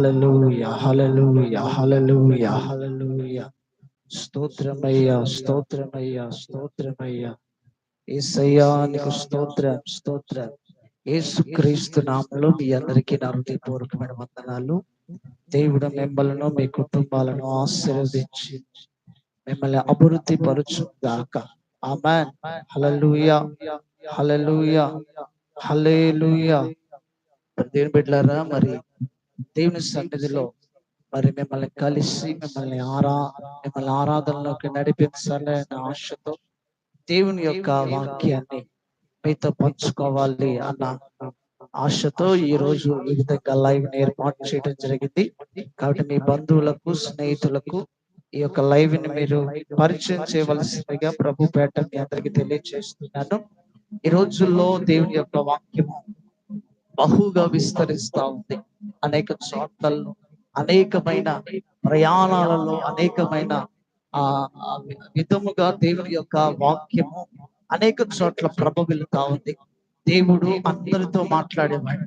హల్లెలూయా హల్లెలూయా హల్లెలూయా హల్లెలూయా స్తోత్రమయ్యా స్తోత్రమయ్యా స్తోత్రమయ్యా ఏసయ్యా నీకు స్తోత్రం స్తోత్రం యేసుక్రీస్తు నామంలో మీ అందరికీ నా హృదయపూర్వకమైన వందనాలు. దేవుడు మిమ్మల్ని మీ కుటుంబాలను ఆశీర్వదించి మిమ్మల్ని అభివృద్ధి పరుచు గాక. ఆమెన్ హల్లెలూయా హల్లెలూయా హల్లెలూయా దేవుని బిడ్డలారా మరి దేవుని సన్నిధిలో మరి మిమ్మల్ని కలిసి మిమ్మల్ని ఆరా మిమ్మల్ని ఆరాధనలోకి నడిపించాలనే ఆశతో దేవుని యొక్క వాక్యాన్ని మీతో పంచుకోవాలి అన్న ఆశతో ఈ రోజు ఈ విధంగా లైవ్ ఏర్పాటు చేయడం జరిగింది. కాబట్టి మీ బంధువులకు స్నేహితులకు ఈ యొక్క లైవ్ని మీరు పరిచయం చేయవలసిందిగా ప్రభు పేట మీ అందరికి తెలియజేస్తున్నాను ఈ రోజుల్లో దేవుని యొక్క వాక్యము బహుగా విస్తరిస్తా ఉంది. అనేక చోట్లలో అనేకమైన ప్రయాణాలలో అనేకమైన ఆ విధముగా దేవుని యొక్క వాక్యము అనేక చోట్ల ప్రభ వెళుతా ఉంది. దేవుడు అందరితో మాట్లాడేవాడు.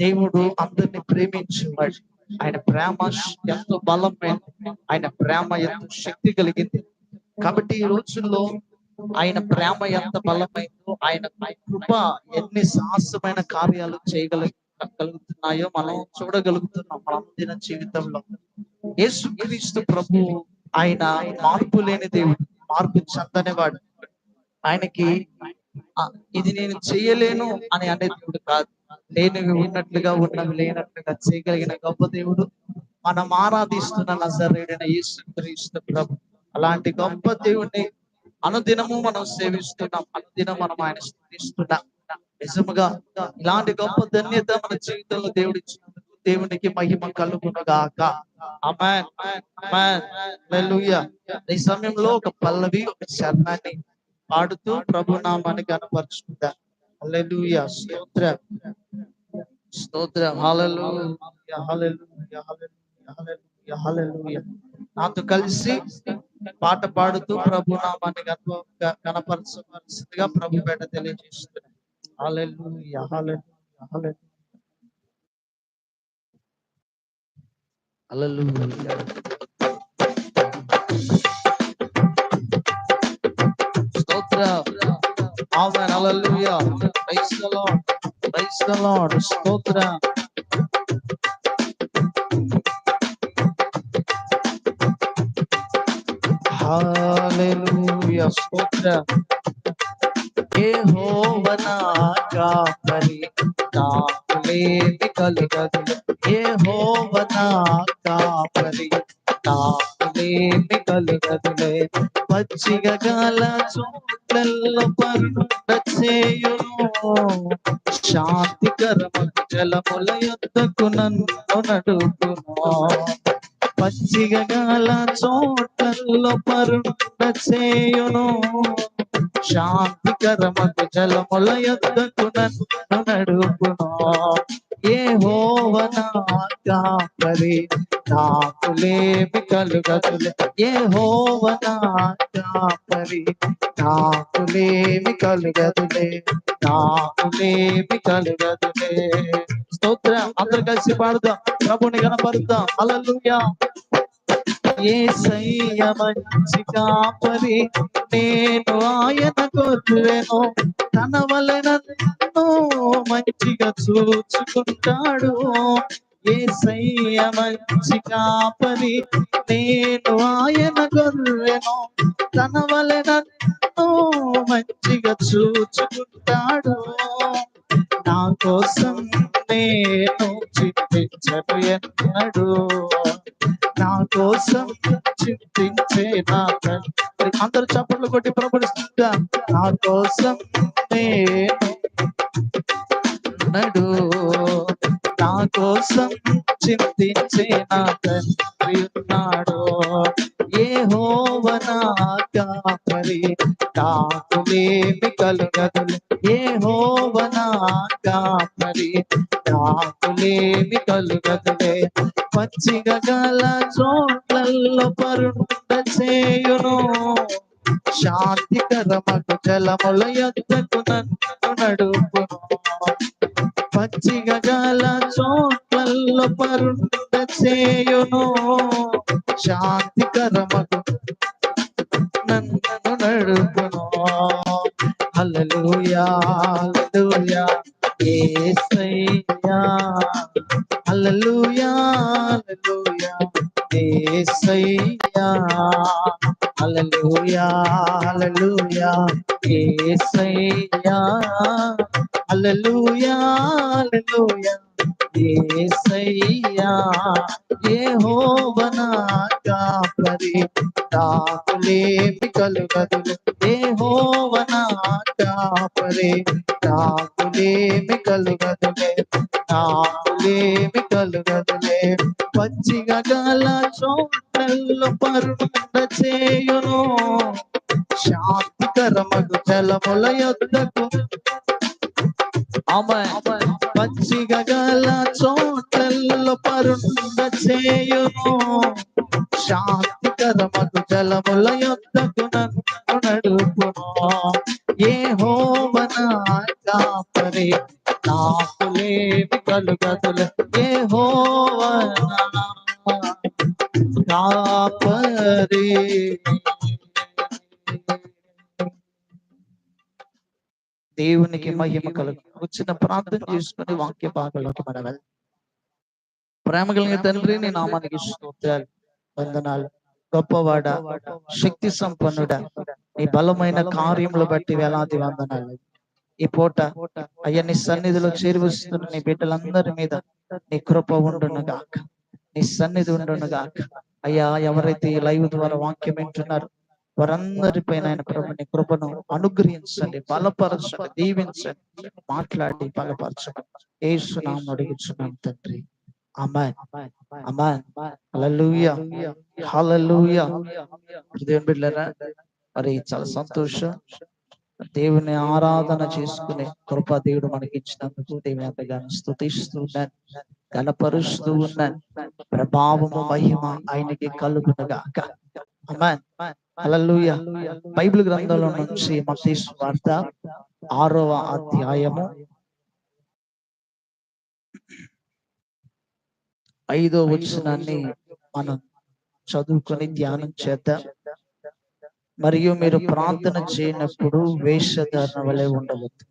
దేవుడు అందరిని ప్రేమించేవాడు. ఆయన ప్రేమ ఎంతో బలమైంది ఆయన ప్రేమ ఎంతో శక్తి కలిగింది. కాబట్టి ఈ రోజుల్లో ఆయన ప్రేమ ఎంత బలమైందో ఆయన కృప ఎన్ని సాహసమైన కార్యాలు కలుగుతున్నాయో మనం చూడగలుగుతున్నాం మన జీవితంలో. యేసుక్రీస్తు ప్రభు ఆయన మార్పు లేని దేవుడు మార్పు చెందనివాడు. ఆయనకి ఇది నేను చేయలేను అని అనే దేవుడు కాదు. లేనివి ఉన్నట్లుగా ఉన్నవి లేనట్లుగా చేయగలిగిన గొప్ప దేవుడు మనం ఆరాధిస్తున్న నజరేడైన యేసుక్రీస్తు ప్రభు. అలాంటి గొప్ప దేవుణ్ణి అనుదినము మనం సేవిస్తున్నాం అనుదినం మనం ఆయన స్థుతిస్తున్నాం. నిజముగా ఇలాంటి గొప్ప ధన్యత మన జీవితంలో దేవుడి దేవునికి మహిమ కలుగునగాక. ఈ సమయంలో ఒక పల్లవి ఒక శర్ణాన్ని పాడుతూ ప్రభు నామానికి కనపరుచుకుంటా అల్లెలుయ స్తోత్ర. స్తోత్రం. హల్లెలూయా. హల్లెలూయా. హల్లెలూయా. హల్లెలూయా. నాతో కలిసి పాట పాడుతూ ప్రభు నామాన్ని కనపరచవలసిందిగా ప్రభు పేట Hallelujah. Hallelujah. Hallelujah. Hallelujah. Stotra. Amen. Hallelujah. Praise the Lord. Praise the Lord. Stotra. Hallelujah. Stotra. స్తోత్రం యెహోవనా కాపరి నాకులేమి కలుగదు యెహోవనా కాపరి నాకులేమి కలుగదులే పచ్చిగా గాల చోట్లలో పరుండ చేయును. శాంతికరమ జలముల యొద్దకు నన్ను నడుపును. పచ్చిగల చోటల్లో పరుణ చేయును. శాంతికరమకు జలముల యొద్దకు నన్ను నడుపును. ఏ హోవనా కాపరి నాకులేమి కలుగదులు. ఏ హోవనా కాపరి నాకులేమి కలుగదులే. నాకు నాకులేమి కలుగదులే. స్తోత్ర. అందరు కలిసి పాడుదాం. ప్రభుని కనపరుద్దాం అలలుయా ఏసయ్య మంచి కాపరి నేను ఆయన కొద్దువేను తన వలనను మంచిగా చూచుకుంటాడు. ఏసయ్య మంచి కాపరి నేను ఆయన గొర్రెను తన వలనను మంచిగా చూచుకుంటాడు. నా కోసం నేను చింతించను ఎన్నడు నా కోసం చింతించే నా తండ్రి. అందరు చప్పట్లు కొట్టి ప్రబడిస్తుంటా నా కోసం నేను నడు. నా కోసం చింతించే నా తండ్రి ఉన్నాడు. ఏ హోవనా కాపరి తాకులేమి కలుగదులు ఏ హోవనా కాపరి తాకులేమి కలుగదులే. పచ్చిగ గల చోట్లలో పరుండ చేయును శాంతికరమకు జలముల యొద్దకు నన్ను నడుపును. పచ్చిక గల చోట్లలో పరుండ చేయును. శాంతికరమకు నన్ను నడుపును. హల్లెలూయా హల్లెలూయా యేసయ్యా హల్లెలూయా హల్లెలూయా యేసయ్యా హల్లెలూయా హల్లెలూయా యేసయ్యా హల్లెలూయా హల్లెలూయా. యేసయ్యా యెహోవా కాపరి తాకులేమి కలుగదులు యెహోవా కాపరి తాకులేమి కలుగదులే తాకులేమి కలుగదులే పచ్చిగా గల చోట్లలో పరుండ చేయును. శాంతికరమగు జలముల యొద్దకు ఆమె పచ్చిగా గల చోట్లలో పరుండ చేయును. శాంతికరమగు జలముల యొద్దకు నన్ను నడుపును. ఏ హోమన కాపరి నాకులేమి కలుగదులు ఏ హోవన కాపరి. దేవునికి మహిమ కలుగు. వచ్చిన ప్రార్థన చేసుకుని వాక్య భాగంలోకి మనం వెళ్దాం ప్రేమ కలిగిన తండ్రి నీ నామానికి స్తోత్రాలు వందనాలు. గొప్పవాడ శక్తి సంపన్నుడ నీ బలమైన కార్యములు బట్టి వేలాది వందనాలు. ఈ పూట అయ్యా నీ సన్నిధిలో చేరువస్తున్న నీ బిడ్డలందరి మీద నీ కృప ఉండును గాక నీ సన్నిధి ఉండును గాక అయ్యా ఎవరైతే ఈ లైవ్ ద్వారా వాక్యం వింటున్నారు వారందరిపైన ఆయన ప్రభుని కృపను అనుగ్రహించండి బలపరచండి దీవించండి మాట్లాడి బలపరచండి. ఏసునాం అడుగుచున్నాం తండ్రి. అమ్మాయి అమ్మాయి హల్లెలూయా. హల్లెలూయా. హృదయం బిడ్డలారా మరి చాలా సంతోషం. దేవుని ఆరాధన చేసుకునే కృప దేవుడు మనకి ఇచ్చినందుకు దేవుని అంతగాను స్థుతిస్తున్నాను కనపరుస్తూ ఉన్నాను ప్రభావము మహిమ ఆయనకి కలుగునగాక. అమ్మాన్ హల్లెలూయా బైబిల్ గ్రంథంలో నుంచి మసీష్ వార్త ఆరవ అధ్యాయము ఐదో వచనాన్ని మనం చదువుకొని ధ్యానం చేద్దాం. మరియు మీరు ప్రార్థన చేయనప్పుడు వేషధారణ వలె ఉండవద్దు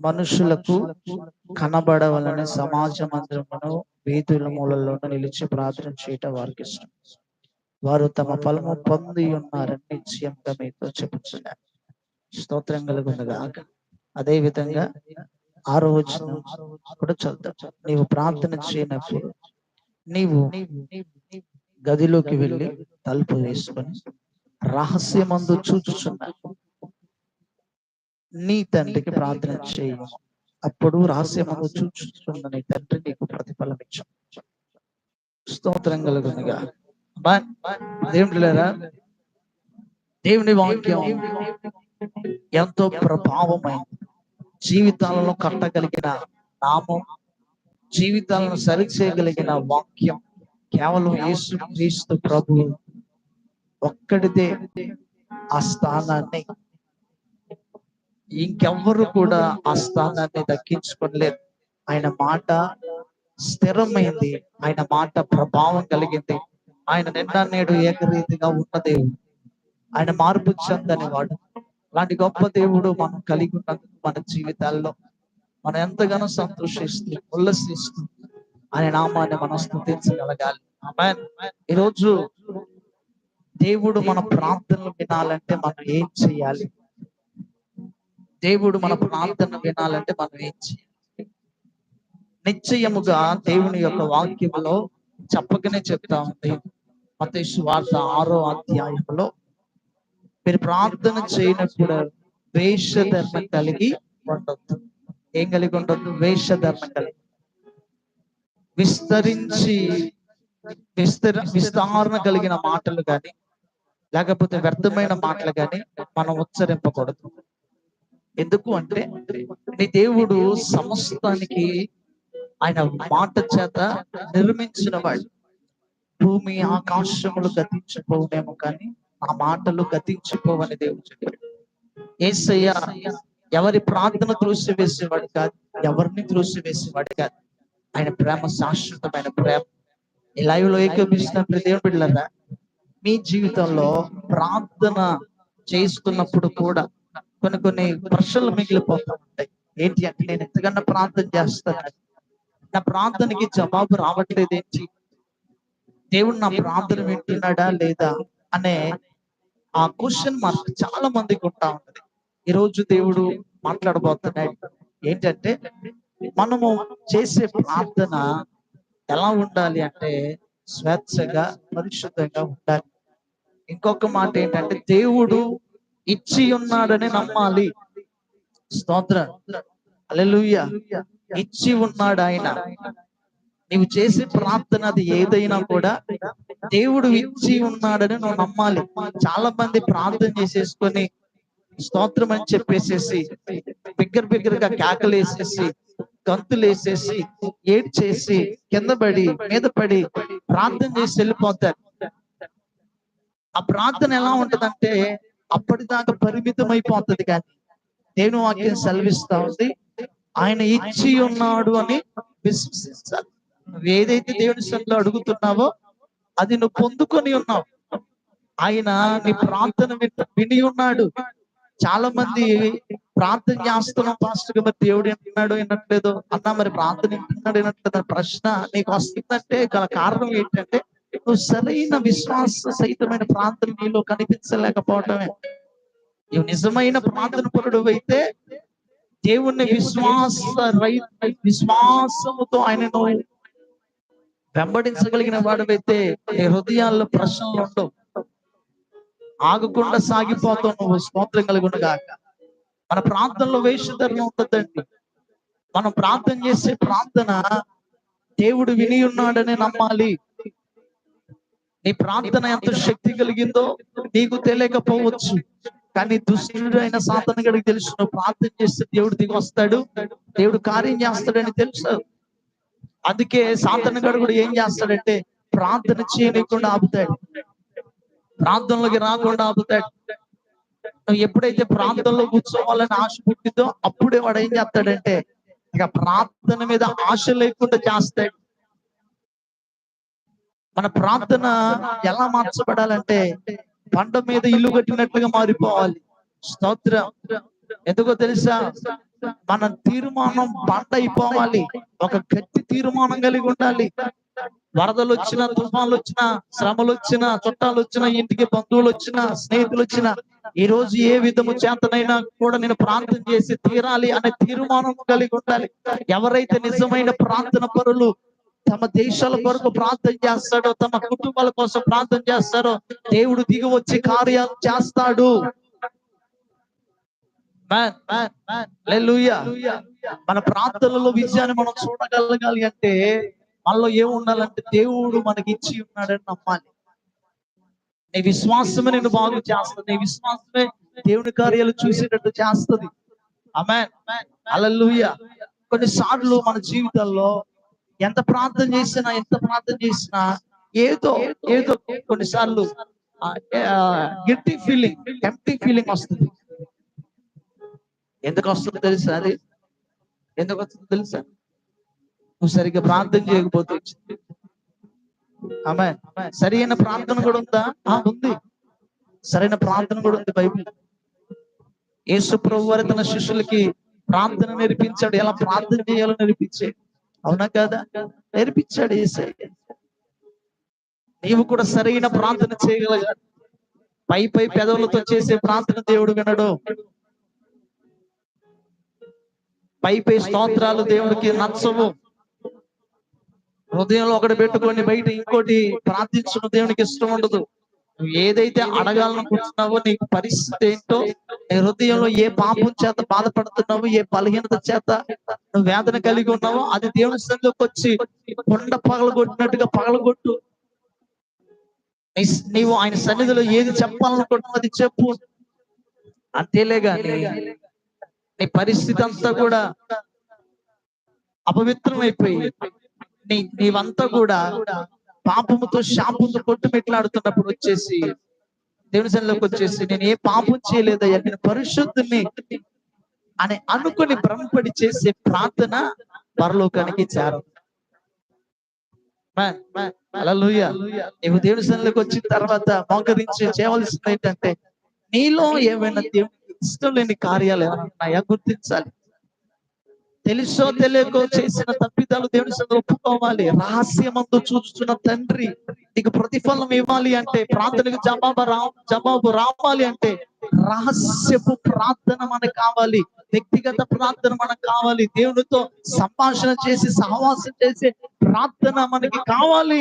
మనుషులకు కనబడవలని సమాజ మందిరమును వీధుల మూలలోనూ నిలిచి ప్రార్థన చేయటం వారికి ఇష్టం. వారు తమ ఫలము పొంది ఉన్నారని నిశ్చయంగా మీతో చెప్పుచున్నారు స్తోత్రం కలుగుండగా అదే విధంగా ఆరో వచ్చిన కూడా చదువుతాం నీవు ప్రార్థన చేయనప్పుడు నీవు గదిలోకి వెళ్ళి తలుపు వేసుకొని రహస్యమందు చూచుచున్నా. నీ తండ్రికి ప్రార్థన చేయము అప్పుడు రహస్యమందు చూచుచున్న నీ తండ్రి నీకు ప్రతిఫలం ఇచ్చు స్తోత్రం కలుగునుగా. దేవుడులేరా దేవుని వాక్యం ఎంతో ప్రభావమైంది. జీవితాలను కట్టగలిగిన నామం జీవితాలను సరిచేయగలిగిన వాక్యం కేవలం యేసు క్రీస్తు ప్రభు ఒక్కడిదే ఆ స్థానాన్ని. ఇంకెవ్వరు కూడా ఆ స్థానాన్ని దక్కించుకోలేరు. ఆయన మాట స్థిరమైంది. ఆయన మాట ప్రభావం కలిగింది. ఆయన నిన్న నేడు ఏకరీతిగా ఉన్న దేవుడు. ఆయన మార్పు చెందని వాడు అలాంటి గొప్ప దేవుడు మనం కలిగి ఉన్నందుకు మన జీవితాల్లో మనం ఎంతగానో సంతోషిస్తూ ఉల్లసిస్తూ ఆయన నామాన్ని మనం స్థుతించగలగాలి. ఆమేన్. ఈరోజు దేవుడు మన ప్రార్థనలు వినాలంటే మనం ఏం చేయాలి? దేవుడు మన ప్రార్థన వినాలంటే మనం ఏం చేయాలి? నిశ్చయముగా దేవుని యొక్క వాక్యములో చెప్పకనే చెప్తా ఉంది. మతేసు వార్త ఆరో అధ్యాయంలో మీరు ప్రార్థన చేయనప్పుడు వేషధర్మ కలిగి ఉండొద్దు. ఏం కలిగి ఉండొద్దు? వేషధర్మ కలిగి. విస్తరించి విస్తర విస్తారణ కలిగిన మాటలు కానీ లేకపోతే వ్యర్థమైన మాటలు కానీ మనం ఉచ్చరింపకూడదు. ఎందుకు అంటే నీ దేవుడు సమస్తానికి ఆయన మాట చేత నిర్మించిన వాడు. భూమి ఆకాశములు గతించిపోవునేమో కానీ ఆ మాటలు గతించిపోవని దేవుడు చెప్పాడు. ఏసయ్య ఎవరి ప్రార్థన త్రోసివేసేవాడు కాదు ఎవరిని త్రోసివేసేవాడు కాదు. ఆయన ప్రేమ శాశ్వతమైన ప్రేమ. ఈ లైవ్లో ఏకీపిస్తున్న ప్రతి దేవుని బిడ్డలారా మీ జీవితంలో ప్రార్థన చేస్తున్నప్పుడు కూడా కొన్ని కొన్ని ప్రశ్నలు మిగిలిపోతూ ఉంటాయి ఏంటి అంటే నేను ఎంతకన్నా ప్రార్థన చేస్తాను. నా ప్రార్థనకి జవాబు రావట్లేదు ఏంటి? దేవుడు నా ప్రార్థన వింటున్నాడా లేదా అనే ఆ క్వశ్చన్ మార్క్ చాలా మందికి ఉంటా ఉంటుంది. ఈ రోజు దేవుడు మాట్లాడబోతున్నాడు. ఏంటంటే మనము చేసే ప్రార్థన ఎలా ఉండాలి అంటే స్వేచ్ఛగా పరిశుద్ధంగా ఉండాలి. ఇంకొక మాట ఏంటంటే దేవుడు ఇచ్చి ఉన్నాడని నమ్మాలి. స్తోత్ర. అలెలుయ్య ఇచ్చి ఉన్నాడు ఆయన. నీవు చేసే ప్రార్థన అది ఏదైనా కూడా దేవుడు ఇచ్చి ఉన్నాడని నువ్వు నమ్మాలి. చాలా మంది ప్రార్థన చేసేసుకొని స్తోత్రం అని చెప్పేసేసి బిగ్గర బిగ్గరగా కేకలు వేసేసి గంతులు వేసేసి ఏడ్చేసి కింద పడి మీద పడి ప్రార్థన చేసి వెళ్ళిపోతారు. ఆ ప్రార్థన ఎలా ఉంటదంటే అప్పటిదాకా పరిమితం అయిపోతుంది కానీ నేను వాక్యం సెలవిస్తా ఉంది. ఆయన ఇచ్చి ఉన్నాడు అని విశ్వసిస్తాను నువ్వు ఏదైతే దేవుని సన్నిలో అడుగుతున్నావో అది నువ్వు పొందుకొని ఉన్నావు. ఆయన నీ ప్రార్థన విని ఉన్నాడు. చాలా మంది ప్రార్థన చేస్తున్నాం పాస్టర్ మరి దేవుడు వింటున్నాడు వినట్లేదు? అన్నా మరి ప్రార్థన వింటున్నాడు వినట్లేదు? ప్రశ్న నీకు వస్తుందంటే గల కారణం ఏంటంటే నువ్వు సరైన విశ్వాస సహితమైన ప్రార్థన నీలో కనిపించలేకపోవటమే. నువ్వు నిజమైన ప్రార్థన పరుడు అయితే దేవుణ్ణి విశ్వాస రై విశ్వాసముతో ఆయనను వెంబడించగలిగిన వాడివైతే నీ హృదయాల్లో ప్రశ్నలు ఉండవు. ఆగకుండా సాగిపోతావు నువ్వు. స్తోత్రం కలుగునుగా మన ప్రాంతంలో వేషధర్మం ఉంటుందండి. మనం ప్రార్థన చేసే ప్రార్థన దేవుడు విని ఉన్నాడని నమ్మాలి. నీ ప్రార్థన ఎంత శక్తి కలిగిందో నీకు తెలియకపోవచ్చు. కానీ దుష్టుడు అయిన సాతన గడికి తెలుసు నువ్వు ప్రార్థన చేస్తే దేవుడు దిగి వస్తాడు. దేవుడు కార్యం చేస్తాడని తెలుసు. అందుకే సాతన గడు కూడా ఏం చేస్తాడంటే ప్రార్థన చేయనీయకుండా ఆపుతాడు. ప్రార్థనలోకి రాకుండా ఆపుతాడు. నువ్వు ఎప్పుడైతే ప్రాంతంలో కూర్చోవాలని ఆశ పుట్టిందో అప్పుడే వాడు ఏం చేస్తాడంటే ఇక ప్రార్థన మీద ఆశ లేకుండా చేస్తాడు. మన ప్రార్థన ఎలా మార్చబడాలంటే పంట మీద ఇల్లు కట్టినట్లుగా మారిపోవాలి. స్తోత్రం. ఎందుకో తెలుసా? మన తీర్మానం పంట అయిపోవాలి. ఒక గట్టి తీర్మానం కలిగి ఉండాలి. వరదలు వచ్చినా తుఫాన్లు వచ్చినా శ్రమలు వచ్చినా చుట్టాలు వచ్చినా ఇంటికి బంధువులు వచ్చినా స్నేహితులు వచ్చినా ఈ రోజు ఏ విధము చేతనైనా కూడా నేను ప్రార్థన చేసి తీరాలి అనే తీర్మానం కలిగి ఉండాలి. ఎవరైతే నిజమైన ప్రార్థన పరులు తమ దేశాల కొరకు ప్రార్థన చేస్తాడో తమ కుటుంబాల కోసం ప్రార్థన చేస్తారో దేవుడు దిగి వచ్చి కార్యాలు చేస్తాడు. మన ప్రార్థనలో విజయాన్ని మనం చూడగలగాలి అంటే మనలో ఏమి ఉండాలంటే దేవుడు మనకి ఇచ్చి ఉన్నాడని నమ్మాలి. నీ విశ్వాసమే నేను బాగు చేస్తుంది. నీ విశ్వాసమే దేవుని కార్యాలు చూసేటట్టు చేస్తుంది. ఆమె అలలుయ కొన్నిసార్లు మన జీవితాల్లో ఎంత ప్రార్థన చేసినా ఎంత ప్రార్థన చేసినా ఏదో ఏదో కొన్నిసార్లు గిట్టి ఫీలింగ్ ఎంటీ ఫీలింగ్ వస్తుంది. ఎందుకు వస్తుంది తెలుసా అది? ఎందుకు వస్తుంది తెలుసా? నువ్వు సరిగ్గా ప్రార్థన చేయకపోతే వచ్చింది. ఆమె సరైన ప్రార్థన కూడా ఉందా? ఆ ఉంది. సరైన ప్రార్థన కూడా ఉంది బైబిల్. యేసు ప్రభు వారి తన శిష్యులకి ప్రార్థన నేర్పించాడు. ఎలా ప్రార్థన చేయాలో నేర్పించాడు. అవునా కదా? నేర్పించాడు ఏసయ్య. నీవు కూడా సరైన ప్రార్థన చేయగలగాలి పై పై పెదవులతో చేసే ప్రార్థన దేవుడు వినడు. పై పై స్తోత్రాలు దేవుడికి నచ్చవు. హృదయంలో ఒకటి పెట్టుకొని బయట ఇంకోటి ప్రార్థించడం దేవునికి ఇష్టం ఉండదు. నువ్వు ఏదైతే అడగాలనుకుంటున్నావో నీకు పరిస్థితి ఏంటో నీ హృదయంలో ఏ పాపం చేత బాధపడుతున్నావో ఏ బలహీనత చేత నువ్వు వేదన కలిగి ఉన్నావో అది దేవుని సన్నిధిలోకి వచ్చి కొండ పగలగొట్టినట్టుగా పగలగొట్టు నీవు ఆయన సన్నిధిలో ఏది చెప్పాలనుకుంటున్నావు అది చెప్పు. అంతేలే గాని నీ పరిస్థితి అంతా కూడా అపవిత్రం అయిపోయి నీ నీవంతా కూడా పాపముతో శాపంతో కొట్టుమిట్లాడుతున్నప్పుడు వచ్చేసి దేవుని సన్నిలోకి వచ్చేసి నేను ఏ పాపం చేయలేదయ్యా నేను పరిశుద్ధిని అని అనుకుని భ్రమపడి చేసే ప్రార్థన పరలోకానికి చేరం. మ్యాన్, మ్యాన్, దేవుని సన్నిలోకి వచ్చిన తర్వాత మోకరించి చేయవలసింది ఏంటంటే నీలో ఏమైనా దేవునికి ఇష్టం లేని కార్యాలు ఏమైనా ఉన్నాయా? గుర్తించాలి. తెలుసో తెలియకో చేసిన తప్పిదాలు దేవుని సన్నిధిలో ఒప్పుకోవాలి. రహస్యమందు చూస్తున్న తండ్రి నీకు ప్రతిఫలం ఇవ్వాలి అంటే ప్రార్థనకు జవాబు రా జవాబు రావాలి అంటే రహస్యపు ప్రార్థన మనకు కావాలి. వ్యక్తిగత ప్రార్థన మనకు కావాలి. దేవునితో సంభాషణ చేసి సహవాసం చేసే ప్రార్థన మనకి కావాలి.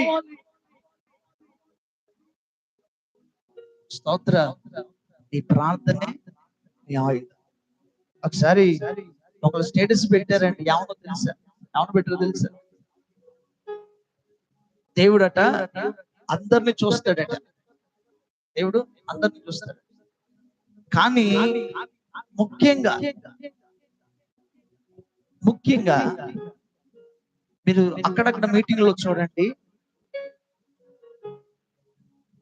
స్తోత్ర. నీ ప్రార్థనే నీ ఆయుధం. ఒకసారి ఒకళ్ళు స్టేటస్ పెట్టారండి. ఏమన్నా తెలుసా? ఏమన్నా పెట్టారో తెలుసా? దేవుడట అందరిని చూస్తాడట. దేవుడు అందరిని చూస్తాడు. కానీ ముఖ్యంగా ముఖ్యంగా మీరు అక్కడక్కడ మీటింగ్లో చూడండి.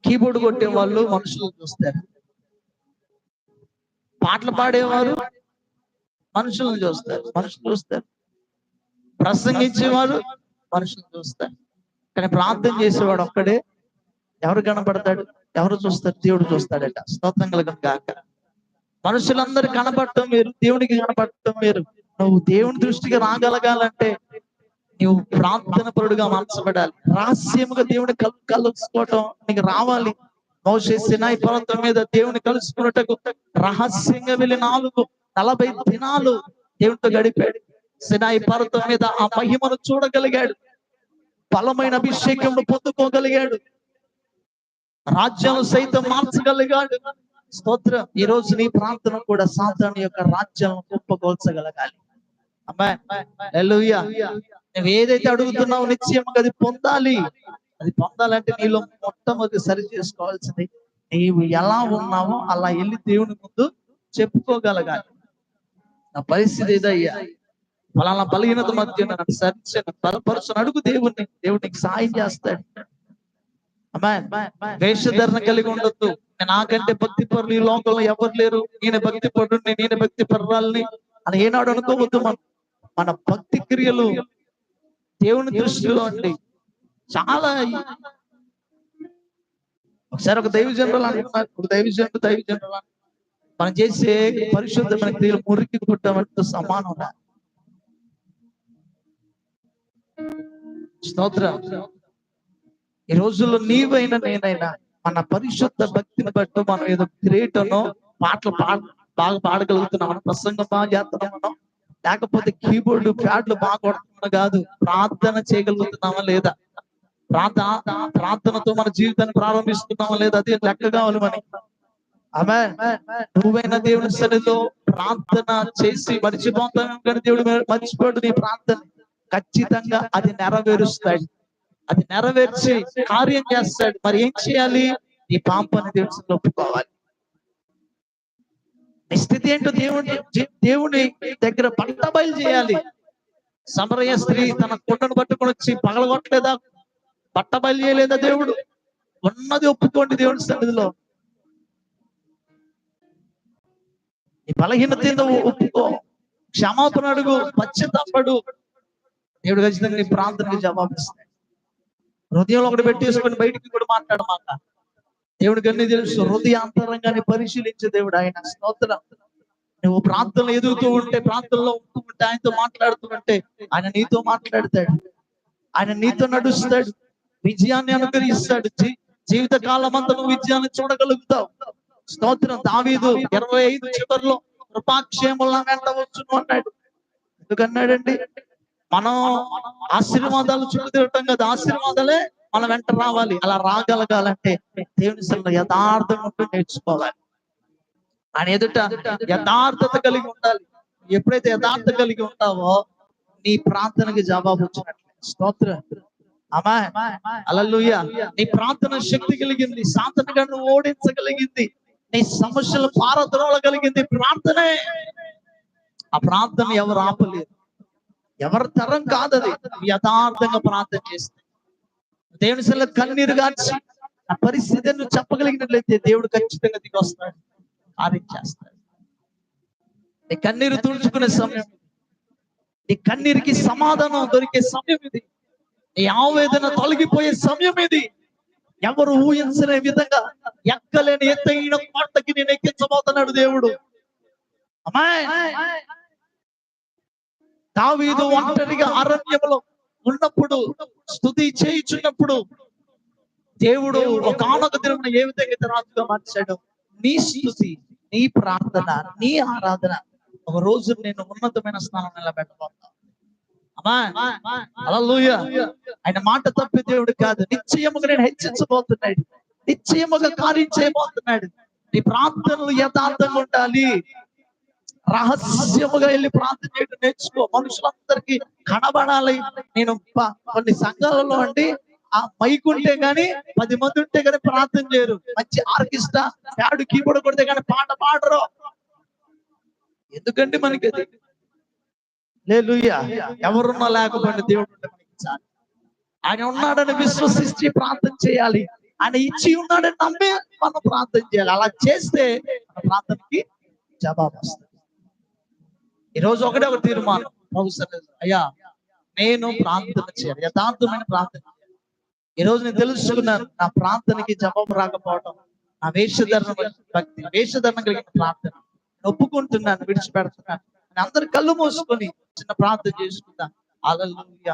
కీబోర్డ్ కొట్టే వాళ్ళు మనుషులు చూస్తారు. పాటలు పాడేవారు మనుషులను చూస్తారు. మనుషులు చూస్తారు. ప్రసంగించేవాడు మనుషులు చూస్తారు. కానీ ప్రార్థన చేసేవాడు ఒక్కడే. ఎవరు కనపడతాడు? ఎవరు చూస్తారు? దేవుడు చూస్తాడట. స్తోత్రం కలగం కాక మనుషులందరూ కనపడటం మీరు దేవునికి కనపడటం వేరు. నువ్వు దేవుని దృష్టికి రాగలగాలంటే నువ్వు ప్రార్థన పరుడుగా మార్చబడాలి రహస్యముగా దేవుని కలు కలుసుకోవటం నీకు రావాలి. మోసే ఈ పర్వతం మీద దేవుని కలుసుకున్నట్టుకు రహస్యంగా వెళ్ళి నాలుగు నలభై దినాలు దేవునితో గడిపాడు. సినాయి పర్వతం మీద ఆ మహిమను చూడగలిగాడు. బలమైన అభిషేకం పొందుకోగలిగాడు. రాజ్యం సైతం మార్చగలిగాడు. స్తోత్రం. ఈ రోజు నీ ప్రాంతం కూడా సాతాను యొక్క రాజ్యం కుప్పగోల్చగలగాలి. అమ్మాయి నువ్వు ఏదైతే అడుగుతున్నావో నిశ్చయంగా అది పొందాలి. అది పొందాలంటే నీలో మొట్టమొదటి సరి చేసుకోవాల్సింది నీవు ఎలా ఉన్నావో అలా వెళ్ళి దేవుని ముందు చెప్పుకోగలగాలి. నా పరిస్థితి ఏదయ్యా? ఫలానా బలహీనత మధ్య నన్ను సరిచిన బలపరుచుని అడుగు దేవుణ్ణి దేవునికి సాయం చేస్తాడు. వేషధరణ కలిగి ఉండొద్దు. నాకంటే భక్తి పరులు ఈ లోకంలో ఎవరు లేరు. నేను భక్తి పరుడు నేను భక్తి పర్రాలని అని ఏనాడు అనుకోవద్దు మనం. మన భక్తి క్రియలు దేవుని దృష్టిలో అండి. చాలా ఒకసారి ఒక దైవ జనరల్ అంటున్నారు. దైవ జనుడు దైవ జనరల్ మనం చేసే పరిశుద్ధమైన క్రియలు మురికి కొట్టడం సమానం స్తోత్ర. ఈ రోజుల్లో నీవైనా నేనైనా మన పరిశుద్ధ భక్తిని బట్టి మనం ఏదో గ్రేట్ అనో పాటలు పాడ బాగా పాడగలుగుతున్నాం ప్రసంగం బాగా చేస్తున్నామనో లేకపోతే కీబోర్డు ప్యాడ్లు బాగా కొడుతున్నా కాదు ప్రార్థన చేయగలుగుతున్నామా లేదా? ప్రార్థన ప్రార్థనతో మన జీవితాన్ని ప్రారంభిస్తున్నామా లేదా? అది లెక్క కావాలి మనకి ఆమె నువ్వైనా దేవుని సన్నిధిలో ప్రార్థన చేసి మర్చిపోతాం కానీ దేవుడు మర్చిపోడు నీ ప్రార్థన. ఖచ్చితంగా అది నెరవేరుస్తాడు. అది నెరవేర్చి కార్యం చేస్తాడు. మరి ఏం చేయాలి? నీ పాపని దేవుని ఒప్పుకోవాలి. నీ స్థితి ఏంటో దేవుని దేవుని దగ్గర బట్టబయలు చేయాలి సమరయ స్త్రీ తన కుండను పట్టుకొని వచ్చి పగలగొట్టలేదా? పట్ట బయలు చేయలేదా దేవుడు? ఉన్నది ఒప్పుకోండి దేవుని సన్నిధిలో. నీ బలహీనత ఒప్పుకో. క్షమాపణ అడుగు పశ్చాత్తాపడు దేవుడు ఖచ్చితంగా నీ ప్రాంతానికి జవాబిస్తాడు హృదయంలో ఒకటి పెట్టేసుకొని బయటికి కూడా మాట్లాడమాట దేవుడికి అన్ని తెలుసు హృదయాంతరంగాన్ని పరిశీలించే దేవుడు ఆయన. స్తోత్రం. నువ్వు ప్రార్థనలు ఎదుగుతూ ఉంటే ప్రార్థనలో ఉంటూ ఉంటే ఆయనతో మాట్లాడుతూ ఉంటే ఆయన నీతో మాట్లాడతాడు. ఆయన నీతో నడుస్తాడు. విజయాన్ని అనుగ్రహిస్తాడు. జీవిత కాలం అంతా నువ్వు విజయాన్ని చూడగలుగుతావు. స్తోత్రం దావీదు ఇరవై ఐదు చివరిలో కృపాక్షేముల వెంట వచ్చును అన్నాడు. ఎందుకన్నాడండి? మనం ఆశీర్వాదాలు చుట్టూ తిరగటం కదా ఆశీర్వాదాలే మన వెంట రావాలి. అలా రాగలగాలంటే దేవుని సన్నిధిలో యథార్థం ఉంటూ నేర్చుకోవాలి. ఆయన ఎదుట యథార్థత కలిగి ఉండాలి. ఎప్పుడైతే యథార్థ కలిగి ఉంటావో నీ ప్రార్థనకి జవాబు వచ్చినట్లే. స్తోత్రం. అమ్మా అలలుయ నీ ప్రార్థన శక్తి కలిగింది సాధనగా నువ్వు ఓడించగలిగింది. నీ సమస్యలు పారద్రోలగలిగింది ప్రార్థనే. ఆ ప్రార్థన ఎవరు ఆపలేరు. ఎవరి తరం కాదు అది. యథార్థంగా ప్రార్థన చేస్తే. దేవుని సెల కన్నీరు కాచి ఆ పరిస్థితిని నువ్వు చెప్పగలిగినట్లయితే దేవుడు ఖచ్చితంగా దిగి వస్తాడు. కార్యం చేస్తాడు. నీ కన్నీరు తుడుచుకునే సమయం. నీ కన్నీరికి సమాధానం దొరికే సమయం ఇది. నీ ఆవేదన తొలగిపోయే సమయం ఇది. ఎవరు ఊహించలే విధంగా ఎక్కలేని ఎత్తైన కోటకి నేను ఎక్కించబోతున్నాడు దేవుడు. అమ్మాయి! దావీదు ఒంటరిగా అరణ్యంలో ఉన్నప్పుడు స్థుతి చేయించున్నప్పుడు దేవుడు ఒక ఆనొక దినమున ఏ విధంగా రాజుగా మార్చాడు నీ స్థుతి నీ ప్రార్థన నీ ఆరాధన ఒక రోజు నేను ఉన్నతమైన స్థానం నిలబెట్టబోతాను ఆయన మాట తప్పే దేవుడు కాదు. నిశ్చయముగా నేను హెచ్చించబోతున్నాడు. నిశ్చయముగా కార్యం చేయబోతున్నాడు. నీ ప్రార్థనలు యథార్థంగా ఉండాలి. రహస్యముగా వెళ్ళి ప్రార్థన చేయడం నేర్చుకో. మనుషులందరికీ కనబడాలి. నేను కొన్ని సంఘాలలో అండి ఆ మైక్ ఉంటే గాని పది మంది ఉంటే గాని ప్రార్థన చేయరు. మంచి ఆర్కెస్ట్రా ప్యాడ్ కీబోర్డ్ కొడితే గాని పాట పాడరు. ఎందుకంటే మనకి లేలుయ్యా ఎవరున్నా లేకపోయినా దేవుడు మనకి ఆయన ఉన్నాడని విశ్వసిస్తే ప్రార్థన చేయాలి. ఆయన ఇచ్చి ఉన్నాడని నమ్మే మనం ప్రార్థన చేయాలి. అలా చేస్తే మన ప్రార్థనకి జవాబు వస్తుంది. ఈ రోజు ఒకటే ఒక తీర్మానం. ప్రభు అయ్యా నేను ప్రార్థన చేయాలి. యథార్థమైన ప్రార్థన ఈరోజు ఈ నేను తెలుసుకున్నాను నా ప్రార్థనకి జవాబు రాకపోవడం నా వేషధరణ భక్తి వేషధరణ కలిగిన ప్రార్థన. ఒప్పుకుంటున్నాను విడిచిపెడుతున్నాను. అందరు కళ్ళు మూసుకొని చిన్న ప్రార్థన చేసుకుందాం. అలలుయ